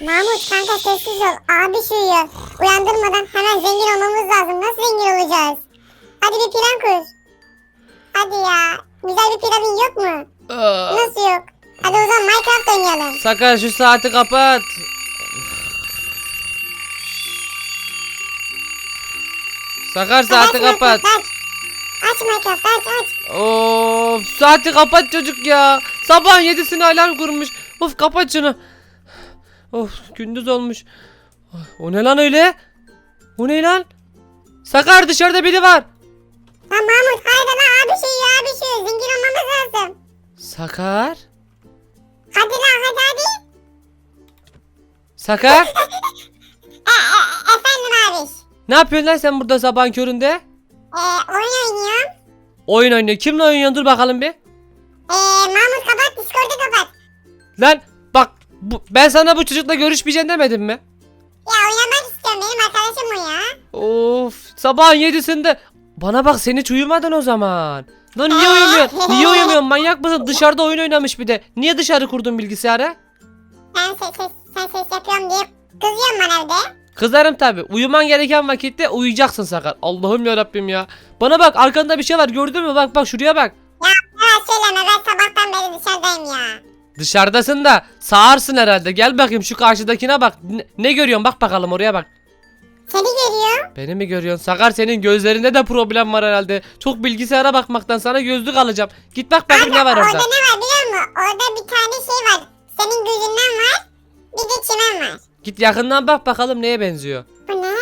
Mahmut kanka sessiz ol. Abi uyuyor. Uyandırmadan hemen zengin olmamız lazım. Nasıl zengin olacağız? Hadi bir plan kur. Hadi ya. Güzel bir planın yok mu? Aa, Nasıl yok? Hadi o zaman Minecraft oynayalım. Sakar şu saati kapat. Sakar saati Aç kapat. Minecraft, Aç. Minecraft aç aç. Of saati kapat çocuk ya. Sabahın yedisine alarm kurmuş. Of kapat şunu. Of gündüz olmuş. O ne lan öyle? O ne lan? Sakar dışarıda biri var. Lan Mahmut haydi lan abi şey ya abi şey. Zengin olmamız lazım. Sakar? Hadi lan hadi hadi. Sakar? E, e, efendim abi. ne yapıyorsun lan sen burada sabahın köründe? E, oyun oynuyorum. Oyun oynuyor. Kimle oynuyorsun? Dur bakalım bir. E, Mahmut kapat Discord'u kapat. Lan bak bu, ben sana bu çocukla görüşmeyeceksin demedim mi? Ya oynamak istiyorum benim arkadaşım o ya. Of sabahın yedisinde. Bana bak sen hiç uyumadın o zaman. Lan niye uyumuyorsun? Niye uyumuyorsun? Manyak mısın? Dışarıda oyun oynamış bir de. Niye dışarı kurdun bilgisayarı? Sen ses, ses, sen ses yapıyorum diye kızıyorsun bana evde. Kızarım tabi. Uyuman gereken vakitte uyuyacaksın Sakar. Allah'ım ya Rabbim ya. Bana bak arkanda bir şey var gördün mü? Bak bak şuraya bak. Ya söyleme ben sabahtan beri dışarıdayım ya. Dışarıdasın da sağırsın herhalde. Gel bakayım şu karşıdakine bak. Ne, ne görüyorsun? Bak bakalım oraya bak. Seni görüyor. Beni mi görüyorsun? Sakar senin gözlerinde de problem var herhalde. Çok bilgisayara bakmaktan sana gözlük alacağım. Git bak bakayım ne var orada orada. ne var biliyor musun? Orada bir tane şey var. Senin gözünden var. Bir de çimen var. Git yakından bak bakalım neye benziyor. Bu ne?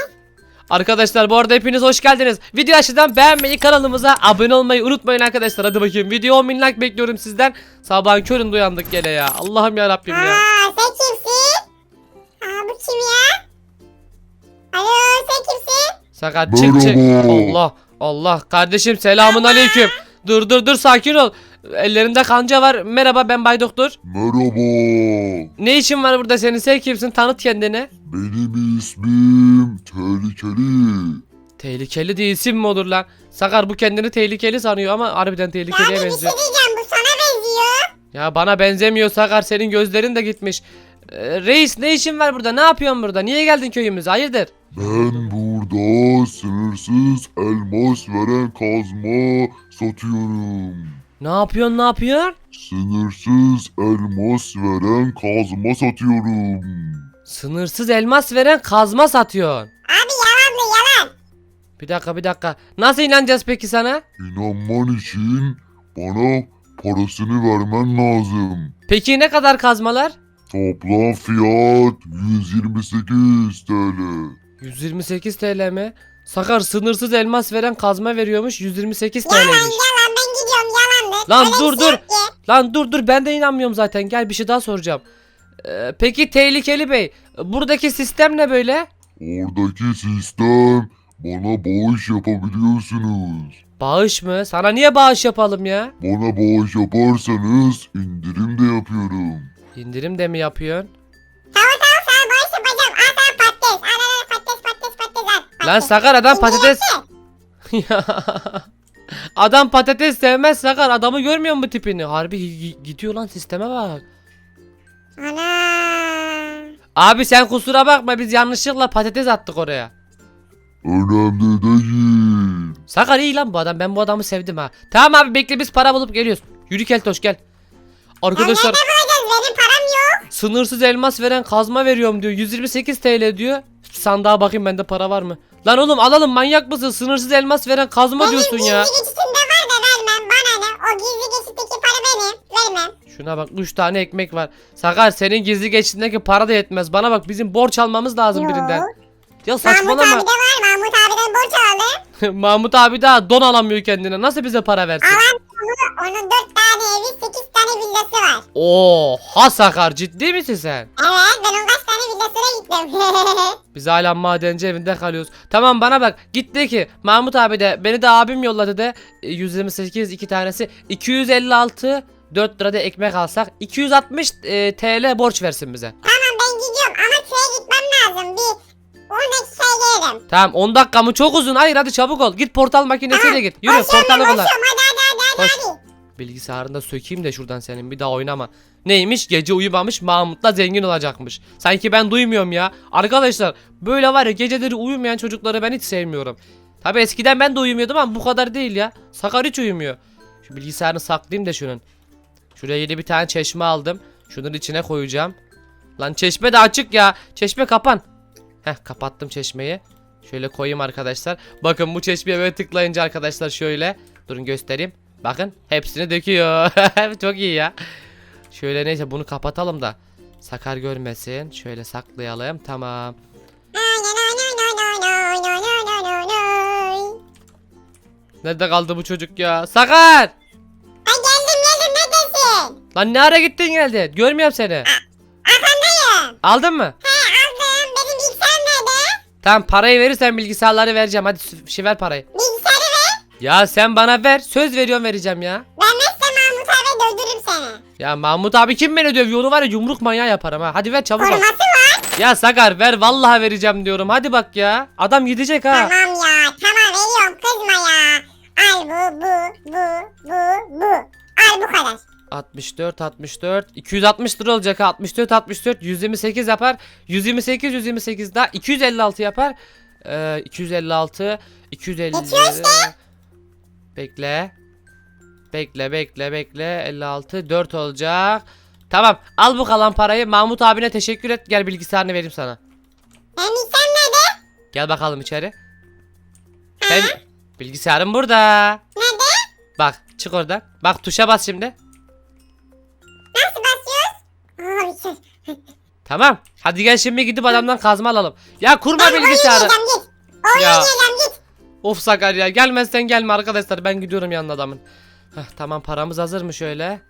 Arkadaşlar bu arada hepiniz hoş geldiniz. Video aşağıdan beğenmeyi kanalımıza abone olmayı unutmayın arkadaşlar. Hadi bakayım video 10 bin like bekliyorum sizden. Sabahın köründe uyandık gene ya. Allah'ım ya Rabbim ya. Aa sen kimsin? Aa bu kim ya? Alo sen kimsin? Sakar çık çık. Merhaba. Allah Allah kardeşim selamun aleyküm. Dur dur dur sakin ol. Ellerinde kanca var. Merhaba ben Bay Doktor. Merhaba. Ne işin var burada senin? Sen kimsin? Tanıt kendini. Benim ismim Tehlikeli. Tehlikeli diye isim mi olur lan? Sakar bu kendini tehlikeli sanıyor ama harbiden tehlikeliye bir şey benziyor. diyeceğim bu sana benziyor. Ya bana benzemiyor Sakar senin gözlerin de gitmiş. Ee, reis ne işin var burada? Ne yapıyorsun burada? Niye geldin köyümüze? Hayırdır? Ben burada sınırsız elmas veren kazma satıyorum. Ne yapıyorsun? Ne yapıyorsun? Sınırsız elmas veren kazma satıyorum. Sınırsız elmas veren kazma satıyorsun. Abi yalan mı yalan? Bir dakika bir dakika. Nasıl inanacağız peki sana? İnanman için bana parasını vermen lazım. Peki ne kadar kazmalar? Toplam fiyat 128 TL. 128 TL mi? Sakar sınırsız elmas veren kazma veriyormuş 128 Yalan TL'ymiş. yalan ben gidiyorum yalandır. Lan Öyle bir dur, şey dur. yok ki. Lan dur dur ben de inanmıyorum zaten gel bir şey daha soracağım. Ee, peki tehlikeli bey buradaki sistem ne böyle? Oradaki sistem bana bağış yapabiliyorsunuz. Bağış mı? Sana niye bağış yapalım ya? Bana bağış yaparsanız indirim de yapıyorum. İndirim de mi yapıyorsun? Lan. Sakar adam patates... Ya. adam patates sevmez Sakar adamı görmüyor mu tipini? Harbi gi- gidiyor lan sisteme bak. Ana. Abi sen kusura bakma biz yanlışlıkla patates attık oraya. Önemli değil. Sakar iyi lan bu adam ben bu adamı sevdim ha. Tamam abi bekle biz para bulup geliyoruz. Yürü Keltoş gel. Arkadaşlar bulacağız? Benim param yok. sınırsız elmas veren kazma veriyorum diyor. 128 TL diyor. Sandığa bakayım bende para var mı? Lan oğlum alalım manyak mısın? Sınırsız elmas veren kazma Benim diyorsun gizli ya. geçitimde var da vermem. Bana ne? O gizli geçitteki para benim. Vermem. Şuna bak 3 tane ekmek var. Sakar senin gizli geçitindeki para da yetmez. Bana bak bizim borç almamız lazım Yok. birinden. Ya Mahmut saçmalama. abi de var. Mahmut abiden borç aldı. Mahmut abi daha don alamıyor kendine. Nasıl bize para versin? Alan onun, onun dört tane evi, sekiz tane villası var. Oha Sakar ciddi misin sen? Evet ben on villasına gittim. Biz hala madenci evinde kalıyoruz. Tamam bana bak git de ki Mahmut abi de beni de abim yolladı de e, 128 iki tanesi 256 4 lirada ekmek alsak 260 e, TL borç versin bize. tamam ben gidiyorum ama köye gitmem lazım. Bir 10 dakikaya gelirim. Tamam 10 dakika mı çok uzun hayır hadi çabuk ol git portal makinesiyle git yürü Koşuyorum portalı ben, kullan. koşuyorum. Hadi hadi hadi hadi. Koş. hadi. Bilgisayarını da sökeyim de şuradan senin bir daha oynama. Neymiş gece uyumamış Mahmut'la zengin olacakmış. Sanki ben duymuyorum ya. Arkadaşlar böyle var ya geceleri uyumayan çocukları ben hiç sevmiyorum. Tabi eskiden ben de uyumuyordum ama bu kadar değil ya. Sakar hiç uyumuyor. Şu bilgisayarını saklayayım da şunun. Şuraya yeni bir tane çeşme aldım. Şunun içine koyacağım. Lan çeşme de açık ya. Çeşme kapan. Heh kapattım çeşmeyi. Şöyle koyayım arkadaşlar. Bakın bu çeşmeye böyle tıklayınca arkadaşlar şöyle. Durun göstereyim. Bakın hepsini döküyor. Çok iyi ya. Şöyle neyse bunu kapatalım da. Sakar görmesin. Şöyle saklayalım. Tamam. Nerede kaldı bu çocuk ya? Sakar! Ben geldim geldim neredesin? Lan ne ara gittin geldin? Görmüyorum seni. Arkandayım. Aldın mı? He aldım. Benim bilgisayarım nerede? Tamam parayı verirsen bilgisayarları vereceğim. Hadi şey ver parayı. Bilgisayarı ver. Ya sen bana ver. Söz veriyorum vereceğim ya. Vermezse Mahmut abi öldürürüm seni. Ya Mahmut abi kim beni dövüyor? Onu var ya yumruk manyağı yaparım ha. Hadi ver çabuk. Koruması var. Ya Sakar ver vallahi vereceğim diyorum. Hadi bak ya. Adam gidecek ha. Tamam ya. Tamam veriyorum. Kızma ya. Al bu bu bu bu bu. Al bu kadar. 64 64 260 lira olacak ha 64 64 128 yapar 128 128 daha 256 yapar ee, 256 250 Geçiyor işte. bekle bekle bekle bekle 56 4 olacak tamam al bu kalan parayı Mahmut abine teşekkür et gel bilgisayarını vereyim sana Benim bilgisayarım nerede? gel bakalım içeri sen bilgisayarın burada Nerede? bak çık oradan bak tuşa bas şimdi Nasıl basıyoruz? Tamam. Hadi gel şimdi gidip adamdan kazma alalım. Ya kurma Ben bilgisayarı. oynayacağım git. Oynayacağım git. Of Sakar ya gelmezsen gelme arkadaşlar ben gidiyorum yanına adamın. Heh, tamam paramız hazır mı şöyle?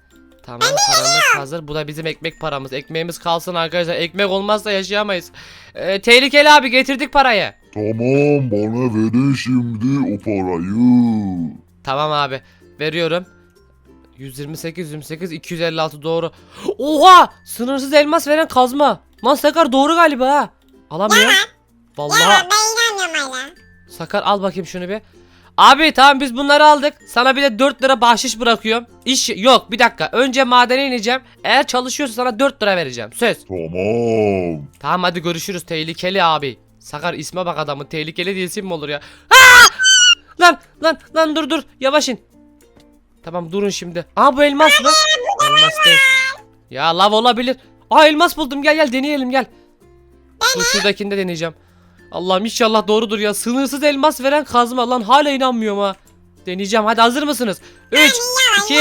Tamam paramız hazır. Bu da bizim ekmek paramız. Ekmeğimiz kalsın arkadaşlar. Ekmek olmazsa yaşayamayız. Ee, tehlikeli abi getirdik parayı. Tamam bana verin şimdi o parayı. Tamam abi veriyorum. 128 128 256 doğru. Oha! Sınırsız elmas veren kazma. Lan Sakar doğru galiba ha. Alamıyor. Vallahi. Ya ben inanmıyorum hala. Sakar al bakayım şunu bir. Abi tamam biz bunları aldık. Sana bir de 4 lira bahşiş bırakıyorum. İş yok bir dakika. Önce madene ineceğim. Eğer çalışıyorsa sana 4 lira vereceğim. Söz. Tamam. Tamam hadi görüşürüz tehlikeli abi. Sakar isme bak adamın tehlikeli isim mi olur ya? Aa! Lan lan lan dur dur yavaş in. Tamam durun şimdi. Aa bu elmas mı? Elmas değil. Ya lav olabilir. Aa elmas buldum gel gel deneyelim gel. Dur şuradakini de deneyeceğim. Allah'ım inşallah doğrudur ya. Sınırsız elmas veren kazma lan hala inanmıyorum ha. Deneyeceğim hadi hazır mısınız? 3, 2,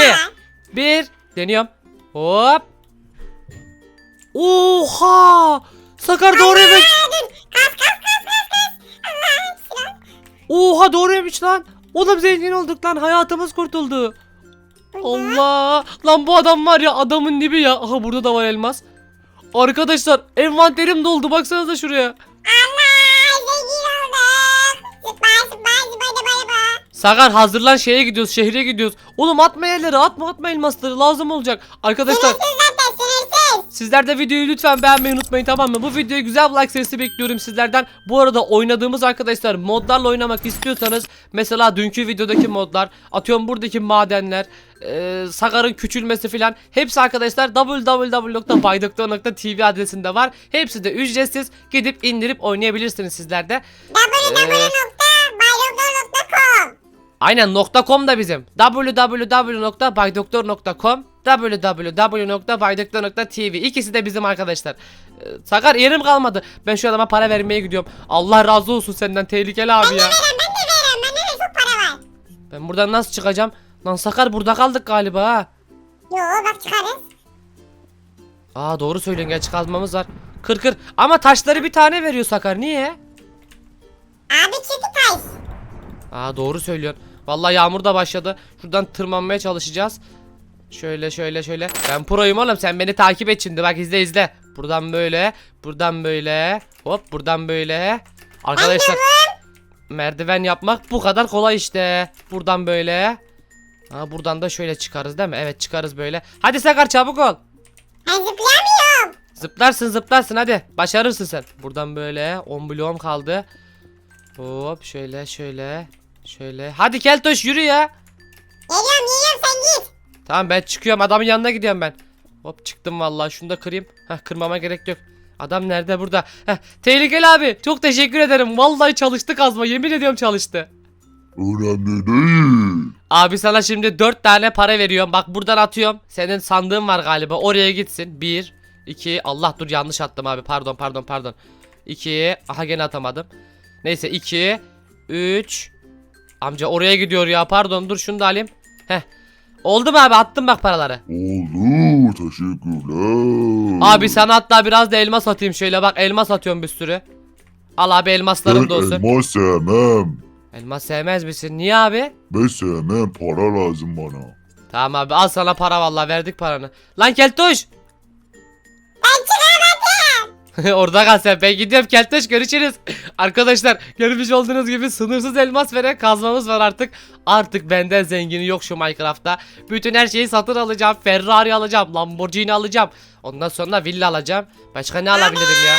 1 deniyorum. Hop. Oha! Sakar doğruymuş. Oha doğruymuş lan. Oğlum zengin olduk lan hayatımız kurtuldu. Allah! Lan bu adam var ya adamın dibi ya. Aha burada da var elmas. Arkadaşlar envanterim doldu baksanıza şuraya. Allah Sakar hazırlan şeye gidiyoruz şehre gidiyoruz. Oğlum atma yerlere atma atma elmasları lazım olacak. Arkadaşlar sizler de videoyu lütfen beğenmeyi unutmayın tamam mı? Bu videoya güzel like sayısı bekliyorum sizlerden. Bu arada oynadığımız arkadaşlar modlarla oynamak istiyorsanız mesela dünkü videodaki modlar atıyorum buradaki madenler e, Sakar'ın küçülmesi filan hepsi arkadaşlar www.baydoktor.tv adresinde var. Hepsi de ücretsiz gidip indirip oynayabilirsiniz sizler de. www.baydoktor.com Aynen .com da bizim. www.baydoktor.com www.baydoktor.tv İkisi de bizim arkadaşlar. Ee, Sakar yerim kalmadı. Ben şu adama para vermeye gidiyorum. Allah razı olsun senden tehlikeli abi ya. Verem ben de verem. Bende de çok para var. Ben buradan nasıl çıkacağım? Lan Sakar burada kaldık galiba ha. Yo bak çıkarız. Aa doğru söylüyorsun geç kazmamız var. Kır kır. Ama taşları bir tane veriyor Sakar. Niye? Abi çünkü taş. Aa doğru söylüyorsun. Vallahi yağmur da başladı. Şuradan tırmanmaya çalışacağız. Şöyle şöyle şöyle. Ben proyum oğlum sen beni takip et şimdi bak izle izle. Buradan böyle. Buradan böyle. Hop buradan böyle. Arkadaşlar merdiven yapmak bu kadar kolay işte. Buradan böyle. Ha buradan da şöyle çıkarız değil mi? Evet çıkarız böyle. Hadi Sakar çabuk ol. Ben zıplayamıyorum. Zıplarsın zıplarsın hadi. Başarırsın sen. Buradan böyle 10 bloğum kaldı. Hop şöyle şöyle. Şöyle. Hadi Keltoş yürü ya. Geliyorum geliyorum sen git. Tamam ben çıkıyorum adamın yanına gidiyorum ben. Hop çıktım vallahi şunu da kırayım. Heh kırmama gerek yok. Adam nerede burada? Heh, tehlikeli abi çok teşekkür ederim. Vallahi çalıştı kazma yemin ediyorum çalıştı. Önemli değil. Abi sana şimdi 4 tane para veriyorum. Bak buradan atıyorum. Senin sandığın var galiba. Oraya gitsin. 1 2 Allah dur yanlış attım abi. Pardon pardon pardon. 2 Aha gene atamadım. Neyse 2 3 Amca oraya gidiyor ya. Pardon dur şunu da alayım. Heh. Oldu mu abi? Attım bak paraları. Oldu. Teşekkürler. Abi sana hatta biraz da elmas atayım şöyle bak elmas atıyorum bir sürü. Al abi elmaslarım ben da olsun. elma sevmem. Elmas sevmez misin? Niye abi? Ben sevmem. Para lazım bana. Tamam abi al sana para vallahi verdik paranı. Lan Keltoş. Orada kal sen ben gidiyorum Keltoş görüşürüz. Arkadaşlar görmüş olduğunuz gibi sınırsız elmas veren kazmamız var artık. Artık benden zengini yok şu Minecraft'ta. Bütün her şeyi satın alacağım. Ferrari alacağım. Lamborghini alacağım. Ondan sonra villa alacağım. Başka ne alabilirim ya?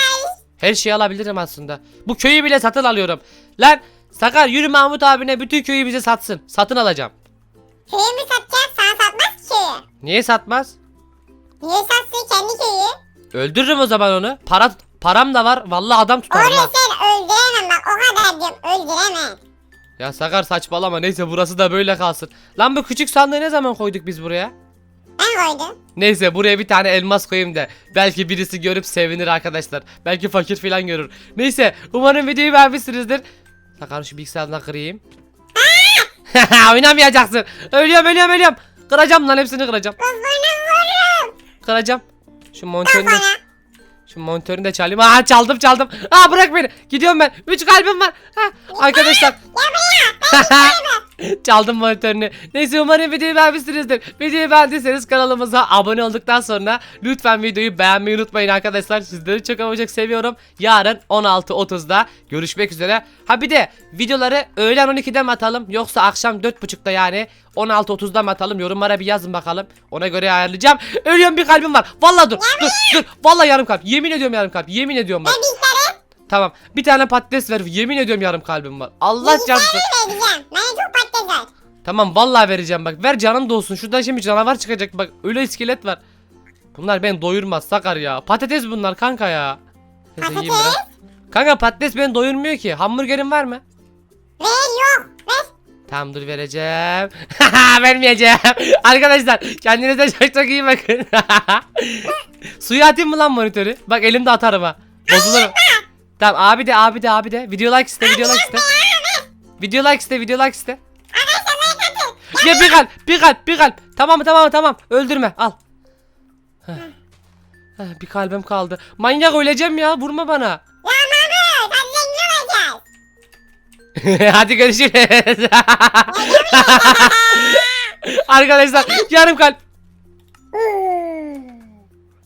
Her şeyi alabilirim aslında. Bu köyü bile satın alıyorum. Lan Sakar yürü Mahmut abine bütün köyü bize satsın. Satın alacağım. Köyü mü satacak? Sana satmaz ki köyü. Niye satmaz? Niye satsın kendi köyü? Öldürürüm o zaman onu. Para param da var. Vallahi adam tutarım Orayı sen öldüremem bak o kadar diyorum öldüremem. Ya Sakar saçmalama. Neyse burası da böyle kalsın. Lan bu küçük sandığı ne zaman koyduk biz buraya? Ben koydum. Neyse buraya bir tane elmas koyayım da belki birisi görüp sevinir arkadaşlar. Belki fakir falan görür. Neyse umarım videoyu beğenmişsinizdir. Sakar şu bilgisayardan kırayım. Oynamayacaksın. Ölüyorum ölüyorum ölüyorum. Kıracağım lan hepsini kıracağım. Kızlarına vururum. Kıracağım. Şu de, Kafana. şu monitörünü de çalayım. Aa çaldım çaldım. Aa bırak beni. Gidiyorum ben. Üç kalbim var. Ha, arkadaşlar. Çaldım monitörünü. Neyse umarım videoyu beğenmişsinizdir. Videoyu beğendiyseniz kanalımıza abone olduktan sonra lütfen videoyu beğenmeyi unutmayın arkadaşlar. Sizleri çok ama çok seviyorum. Yarın 16.30'da görüşmek üzere. Ha bir de videoları öğlen 12'de mi atalım yoksa akşam 4.30'da yani 16.30'da mı atalım yorumlara bir yazın bakalım. Ona göre ayarlayacağım. Ölüyorum bir kalbim var. Vallahi dur dur dur. Vallahi yarım kalp. Yemin ediyorum yarım kalp. Yemin ediyorum bak. Tamam. Bir tane patates ver. Yemin ediyorum yarım kalbim var. Allah çarpsın. Tamam vallahi vereceğim bak. Ver canım da olsun. Şuradan şimdi canavar çıkacak bak. Öyle iskelet var. Bunlar beni doyurmaz Sakar ya. Patates bunlar kanka ya. Neyse yiyeyim Patates? biraz. Kanka patates beni doyurmuyor ki. Hamburgerin var mı? Ver yok. Ver. Tamam dur vereceğim. Vermeyeceğim. Arkadaşlar kendinize çok çok iyi bakın. Suya atayım mı lan monitörü? Bak elimde atarım ha. Bozulurum. Tamam abi de abi de abi de. Video like iste video like iste. Video like iste video like iste. Ya bir kalp bir kalp bir kalp. Tamam tamam tamam öldürme al. Heh. Heh, bir kalbim kaldı. Manyak öleceğim ya vurma bana. Ya Mahmut hadi zengin olacağız. Hadi görüşürüz. Arkadaşlar yarım kalp.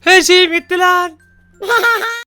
Her şeyim gitti lan.